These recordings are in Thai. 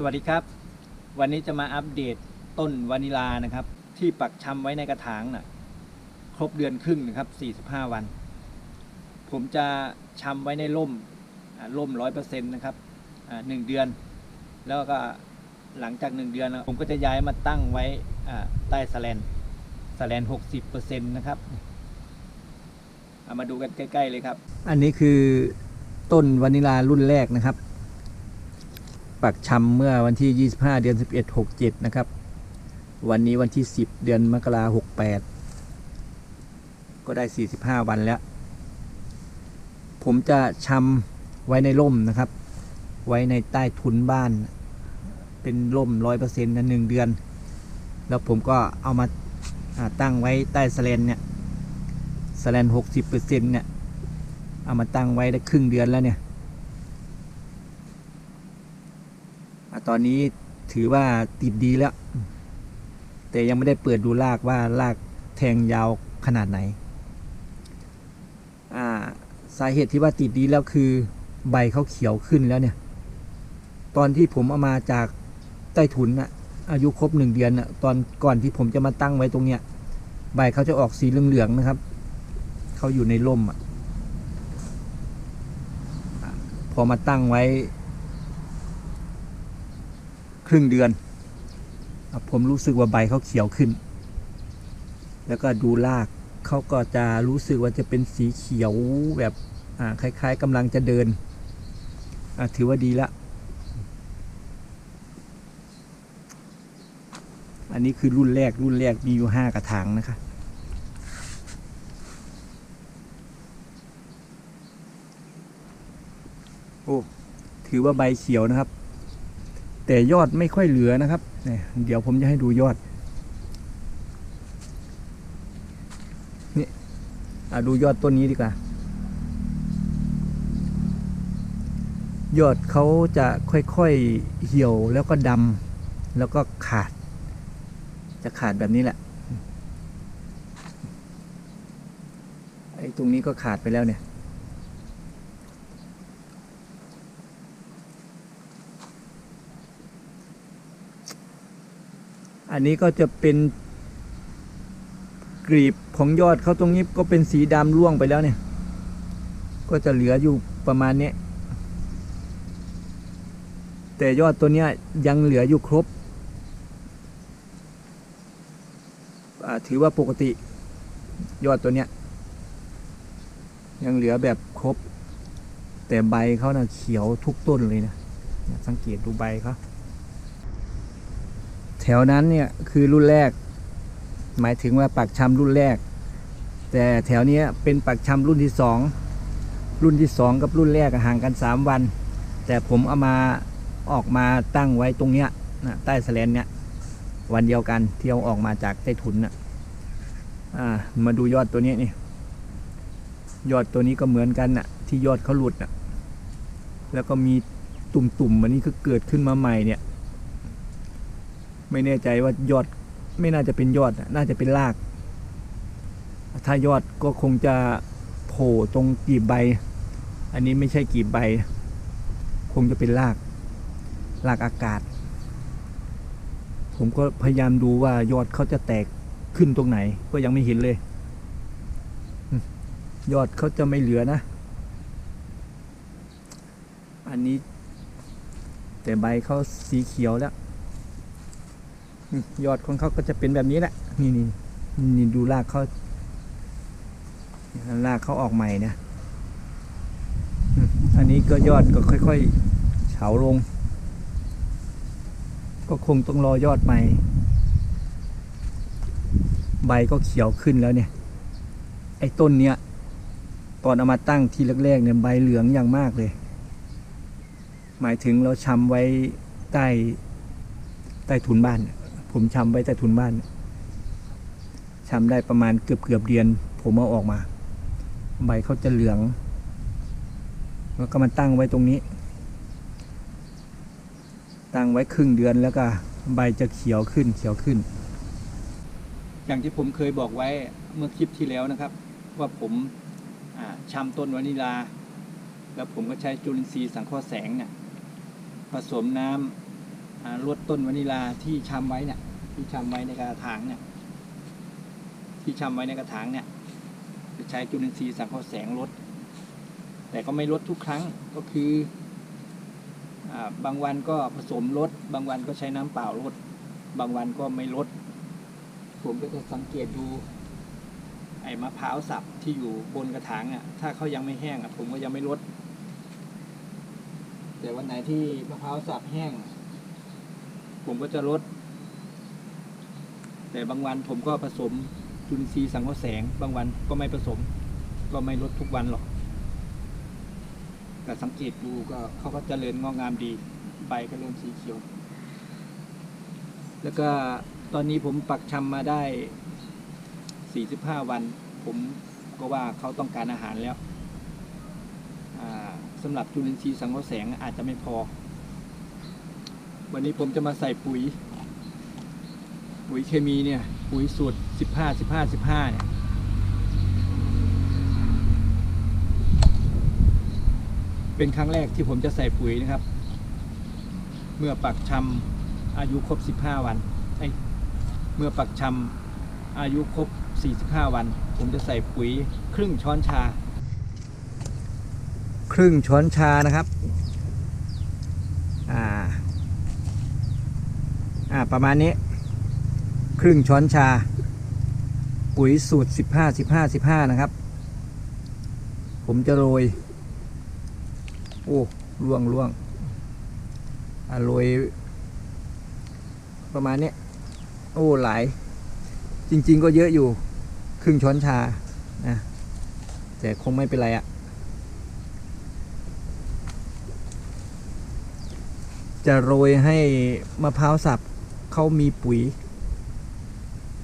สวัสดีครับ วันนี้จะมาอัปเดตต้นวานิลานะครับ ที่ปักชำไว้ในกระถางน่ะ ครบเดือนครึ่งนะครับ 45 วัน ผมจะชำไว้ในร่มร่มร้อยเปอร์เซ็นต์นะครับหนึ่งเดือน แล้วก็หลังจากหนึ่งเดือนนะผมก็จะย้ายมาตั้งไว้ใต้สแลนสแลนหกสิบเปอร์เซ็นต์นะครับามาดูกันใกล้ ๆ เลยครับ อันนี้คือต้นวานิลารุ่นแรกนะครับ ปักชำเมื่อวันที่ 25 เดือน 11 67 นะครับ วันนี้วันที่ 10 เดือนมกราคม68ก็ได้ 45 วันแล้ว ผมจะชำไว้ในร่มนะครับ ไว้ในใต้ทุนบ้าน เป็นร่ม 100%นะหนึ่งเดือน แล้วผมก็เอามาาตั้งไว้ใต้สแลนเนี่ยสแลน60%เนี่ย เอามาตั้งไว้ได้ครึ่งเดือนแล้วเนี่ยอะ ตอนนี้ถือว่าติดดีแล้ว แต่ยังไม่ได้เปิดดูรากว่ารากแทงยาวขนาดไหน อ่า สาเหตุที่ว่าติดดีแล้วคือใบเขาเขียวขึ้นแล้วเนี่ย ตอนที่ผมเอามาจากใต้ถุนอะอายุครบหนึ่งเดือนอะตอนก่อนที่ผมจะมาตั้งไว้ตรงเนี้ย ใบเขาจะออกสีเหลืองๆนะครับ เขาอยู่ในร่มอะพอมาตั้งไว้ ครึ่งเดือน ผมรู้สึกว่าใบเขาเขียวขึ้น แล้วก็ดูรากเขาก็จะรู้สึกว่าจะเป็นสีเขียวแบบคล้าย ๆกำลังจะเดิน ถือว่าดีละอันนี้คือรุ่นแรกรุ่นแรกมีอยู่ห้ากระถางนะคะโอ้ถือว่าใบเขียวนะครับ แต่ยอดไม่ค่อยเหลือนะครับ เดี๋ยวผมจะให้ดูยอด นี่ดูยอดต้นนี้ดีกว่า ยอดเขาจะค่อยๆเหี่ยวแล้วก็ดำแล้วก็ขาด จะขาดแบบนี้แหละ ไอ้ตรงนี้ก็ขาดไปแล้วเนี่ย อันนี้ก็จะเป็นกรีบของยอดเขาตรงนี้ก็เป็นสีดำร่วงไปแล้วเนี่ย ก็จะเหลืออยู่ประมาณนี้ แต่ยอดตัวนี้ยังเหลืออยู่ครบ ถือว่าปกติยอดตัวเนี้ย ยังเหลือแบบครบ แต่ใบเขานะ่ะเขียวทุกต้นเลยนะ สังเกตดูใบเขา วนั้นเนี่ยคือรุ่นแรก หมายถึงว่าปักชำรุ่นแรก แต่แถวเนี้ยเป็นปักชำรุ่นที่สองรุ่นที่สองกับรุ่นแรกห่างกันสามวัน แต่ผมเอามาออกมาตั้งไว้ตรงเนี้ยนะใต้สแลนเนี่ยวันเดียวกันที่เอาออกมาจากใต้ถุนน่ะอ่ามาดูยอดตัวนี้นี่ยอดตัวนี้ก็เหมือนกันน่ะ ที่ยอดเขาหลุดน่ะแล้วก็มีตุ่มๆอันนี้ก็เกิดขึ้นมาใหม่เนี่ย ไม่แน่ใจว่ายอดไม่น่าจะเป็นยอดน่าจะเป็นราก ถ้ายอดก็คงจะโผล่ตรงกีบใบ อันนี้ไม่ใช่กีบใบ คงจะเป็นรากรากอากาศ ผมก็พยายามดูว่ายอดเขาจะแตกขึ้นตรงไหน ก็ยังไม่เห็นเลย ยอดเขาจะไม่เหลือนะ อันนี้ แต่ใบเขาสีเขียวแล้ว ยอดของเขาก็จะเป็นแบบนี้แหละ นี่นี่นี่ดูรากเขารากเขาออกใหม่นะ อันนี้ก็ยอดก็ค่อยๆเฉาลง ก็คงต้องรอยอดใหม่ ใบก็เขียวขึ้นแล้วเนี่ย ไอ้ต้นเนี้ยตอนเอามาตั้งทีแรกๆเนี่ยใบเหลืองอย่างมากเลย หมายถึงเราชำไว้ใต้ใต้ถุนบ้าน ผมชำไว้ใต้ถุนบ้านชำได้ประมาณเกือบเกือบเดือน ผมเอาออกมา ใบเขาจะเหลือง แล้วก็มาตั้งไว้ตรงนี้ ตั้งไว้ครึ่งเดือนแล้วก็ใบจะเขียวขึ้นเขียวขึ้น อย่างที่ผมเคยบอกไว้เมื่อคลิปที่แล้วนะครับ ว่าผมอ่าชำต้นวานิลา แล้วผมก็ใช้จุลินทรีย์สังเคราะห์แสงเนี่ยผสมน้อ่ารดต้นวานิลาที่ชำไว้เนี่ย ที่ชำไว้ในกระถางเนี่ย ที่ชำไว้ในกระถางเนี่ยจะใช้จุลินทรีย์สังเคราะห์แสงลด แต่ก็ไม่ลดทุกครั้งก็คืออบางวันก็ผสมลด บางวันก็ใช้น้ำเปล่าลด บางวันก็ไม่ลด ผมก็จะสังเกตดูไอ้มะพร้าวสับที่อยู่บนกระถางอะ ถ้าเขายังไม่แห้งอะผมก็ยังไม่ลด แต่วันไหนที่มะพร้าวสับแห้ง ผมก็จะลด แต่บางวันผมก็ผสมจุลินทรีย์สังเคราะห์แสง บางวันก็ไม่ผสม ก็ไม่ลดทุกวันหรอก แต่สังเกตดูก็เขาก็จเจริญงอกงามดี ใบก็เริ่มสีเขียว แล้วก็ตอนนี้ผมปักชำมาได้ 45 วัน ผมก็ว่าเขาต้องการอาหารแล้วสำหรับจุลินทรีย์สังเคราะห์แสงอาจจะไม่พอ วันนี้ผมจะมาใส่ปุ๋ย ปุ๋ยเคมีเนี่ย ปุ๋ยสูตร 15 15 15 เนี่ย เป็นครั้งแรกที่ผมจะใส่ปุ๋ยนะครับ เมื่อปักชำอายุครบ 15 วันไอเมื่อปักชำอายุครบ 45 วัน ผมจะใส่ปุ๋ยครึ่งช้อนชา ครึ่งช้อนชานะครับ อ่า อ่าประมาณนี้ ครึ่งช้อนชา ปุ๋ยสูตร 15 15 15 นะครับ ผมจะโรย โอ้ล่วงล่วงอะโรย ประมาณนี้ โอ้ หลาย จริง ๆ ก็เยอะอยู่ ครึ่งช้อนชานะแต่คงไม่เป็นไรอะจะโรยให้มะพร้าวสับ เขามีปุ๋ย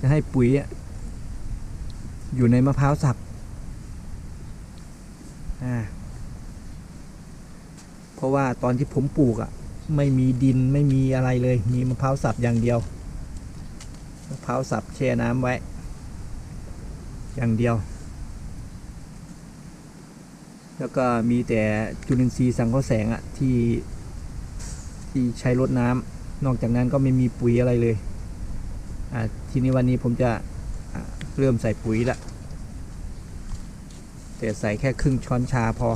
จะให้ปุ๋ยอยู่ในมะพร้าวสับเพราะว่าตอนที่ผมปลูกอะ่ะ ไม่มีดินไม่มีอะไรเลย มีมะพร้าวสับอย่างเดียว มะพร้าวสับแช่น้ำไว้ อย่างเดียว แล้วก็มีแต่จุลินทรีย์สังเคราะห์แสงอะ่ะที่ที่ใช้รดน้ำ นอกจากนั้นก็ไม่มีปุ๋ยอะไรเลยทีนี้วันนี้ผมจะเริ่มใส่ปุ๋ยละแต่ใส่แค่ครึ่งช้อนชาพอ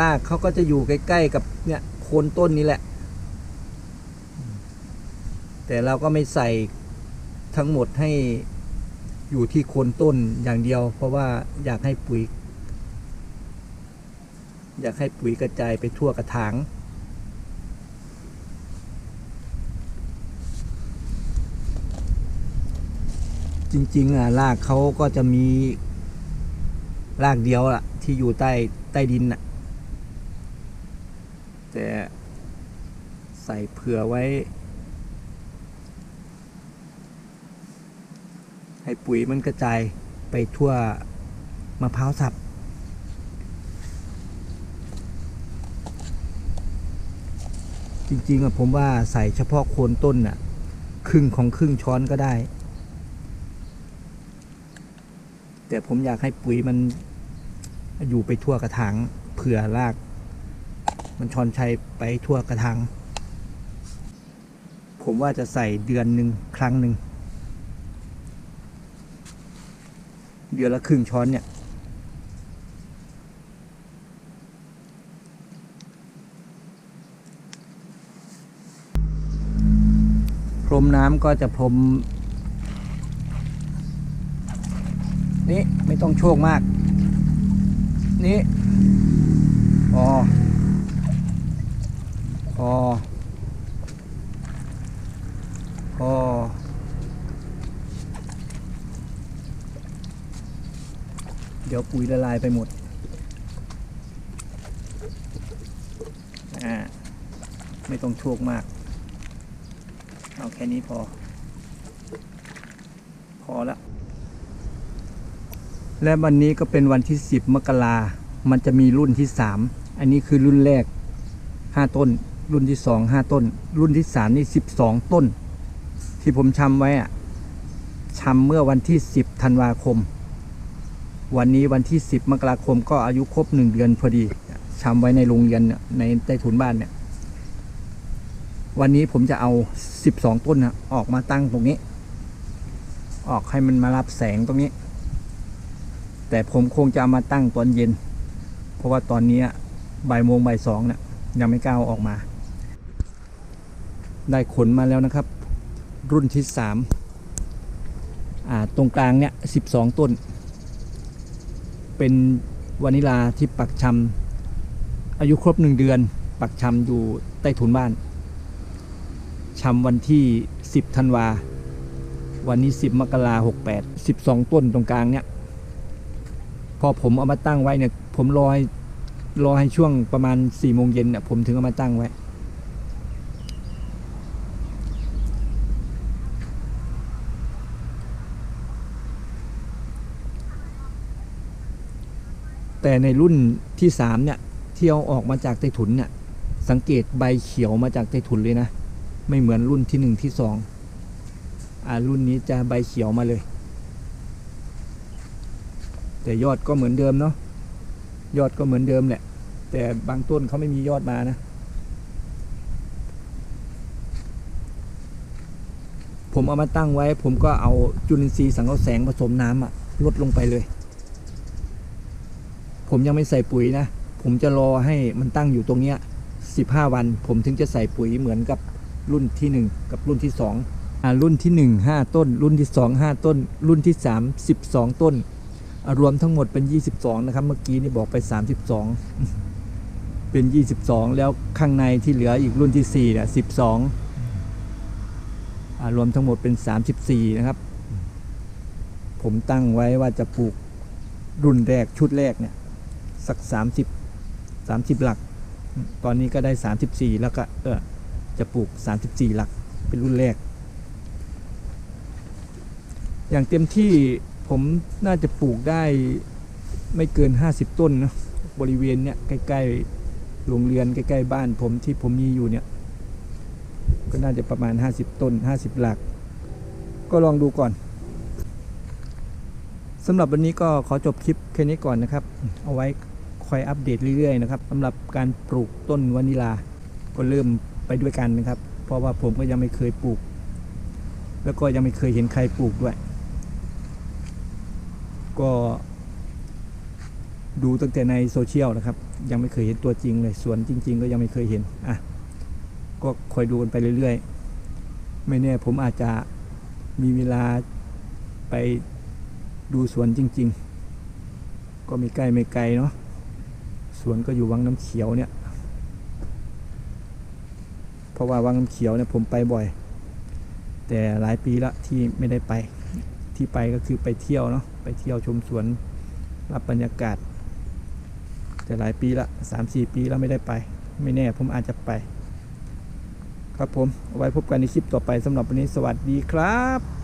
รากเขาก็จะอยู่ใกล้ ๆ กับเนี่ยโคนต้นนี้แหละ แต่เราก็ไม่ใส่ทั้งหมดให้ อยู่ที่โคนต้นอย่างเดียว เพราะว่าอยากให้ปุ๋ย อยากให้ปุ๋ยกระจายไปทั่วกระถาง จริงๆอะรากเขาก็จะมีรากเดียวล่ะ ที่อยู่ใต้ใต้ดินน่ะ แต่ใส่เผื่อไว้ ให้ปุ๋ยมันกระจายไปทั่วมะพร้าวสับ จริงๆอะผมว่าใส่เฉพาะโคนต้นน่ะครึ่งของครึ่งช้อนก็ได้ แต่ผมอยากให้ปุ๋ยมันอยู่ไปทั่วกระถางเผื่อราก มันชอนชัยไปทั่วกระถางผมว่าจะใส่เดือนหนึ่งครั้งหนึ่ง เดือนละครึ่งช้อนเนี่ยพรมน้ำก็จะพรมนี่ไม่ต้องโชคมาก นี่อพอพอ ดี๋ยวปุ๋ยละลายไปหมดอ่าไม่ต้องโชคมาก เอาแค่นี้พอ พอละ และวันนี้ก็เป็นวันที่ 10 มกรามันจะมีรุ่นที่ 3 อันนี้คือรุ่นแรก 5 ต้น รุ่นที่ 2 5 ต้น รุ่นที่ 3 นี่ 12 ต้น ที่ผมชำไว้อะชชำเมื่อวันที่ 10 ธันวาคม วันนี้วันที่ 10 มกราคมก็อายุครบหนึ่งเดือนพอดีชำไว้ในโรงเรียนในใต้ถุนบ้านเนี่ย วันนี้ผมจะเอา 12 ต้นนะออกมาตั้งตรงนี้ ออกให้มันมารับแสงตรงนี้ แต่ผมคงจะามาตั้งตอนเย็น เพราะว่าตอนนี้บ่ายโมงบ่ายสองเนี่ยยังไม่กล้าออกมา ได้ขนมาแล้วนะครับ รุ่นที่สามอ่าตรงกลางเนี่ยสิบสองต้น เป็นวานิลาที่ปักชำอายุครบหนึ่งเดือน ปักชำอยู่ใต้ถุนบ้านชำวันที่สิบธันวา วันนี้สิบมกราหกแปดสิบสองต้นตรงกลางเนี่ยพอผมเอามาตั้งไว้เนี่ยผมรอให้รอให้ช่วงประมาณสี่โมงเย็นเนี่ยผมถึงเอามาตั้งไว้ แต่ในรุ่นที่สามเนี่ยที่เอาออกมาจากใต้ถุนเนี่ยสังเกตใบเขียวมาจากใต้ถุนเลยนะ ไม่เหมือนรุ่นที่หนึ่งที่สองอ่ารุ่นนี้จะใบเขียวมาเลย แต่ยอดก็เหมือนเดิมเนาะยอดก็เหมือนเดิมแหละ แต่บางต้นเขาไม่มียอดมานะ ผมเอามาตั้งไว้ ผมก็เอาจุลินทรีย์สังเคราะห์แสงผสมน้ำอะลดลงไปเลย ผมยังไม่ใส่ปุ๋ยนะ ผมจะรอให้มันตั้งอยู่ตรงเนี้ย15 วัน ผมถึงจะใส่ปุ๋ยเหมือนกับรุ่นที่ 1 กับรุ่นที่2อ่ารุ่นที่ 1 5 ต้น รุ่นที่ 2 5 ต้น รุ่นที่ 3 12 ต้นอ่ารวมทั้งหมดเป็น 22 นะครับ เมื่อกี้นี่บอกไป 32 เป็น 22 แล้วข้างในที่เหลืออีกรุ่นที่4เนี่ย12อ่ารวมทั้งหมดเป็น 34 นะครับ ผมตั้งไว้ว่าจะปลูกรุ่นแรกชุดแรกเนี่ย สัก 30 30 หลัก ตอนนี้ก็ได้ 34 แล้วก็เออจะปลูก 34 หลักเป็นรุ่นแรก อย่างเต็มที่ผมน่าจะปลูกได้ไม่เกิน 50 ต้นนะบริเวณเนี้ยใกล้ๆโรงเรียนใกล้ๆบ้านผมที่ผมมีอยู่เนี่ยก็น่าจะประมาณ 50 ต้น 50 หลัก ก็ลองดูก่อนสำหรับวันนี้ก็ขอจบคลิปแค่นี้ก่อนนะครับ เอาไว้ อยอัปเดตเรื่อยๆนะครับสำหรับการปลูกต้นวานิลา ก็เริ่มไปด้วยกันนะครับ เพราะว่าผมก็ยังไม่เคยปลูก แล้วก็ยังไม่เคยเห็นใครปลูกด้วย ก็ ดูตั้งแต่ในโซเชียลนะครับ ยังไม่เคยเห็นตัวจริงเลยสวนจริง ๆ ก็ยังไม่เคยเห็นอะก็คอยดูกันไปเรื่อยๆ ไม่แน่ผมอาจจะมีเวลาไปดูสวนจริง ๆ ก็ไม่ใกล้ไม่ไกลเนาะ สวนก็อยู่วังน้ำเขียวเนี่ย เพราะว่าวังน้ำเขียวเนี่ยผมไปบ่อย แต่หลายปีละที่ไม่ได้ไปที่ไปก็คือไปเที่ยวเนาะไปเที่ยวชมสวนรับบรรยากาศ แต่หลายปีละสามสี่ปีแล้วไม่ได้ไป ไม่แน่ผมอาจจะไป ครับผมไว้พบกันในคลิปต่อไปสำหรับวันนี้สวัสดีครับ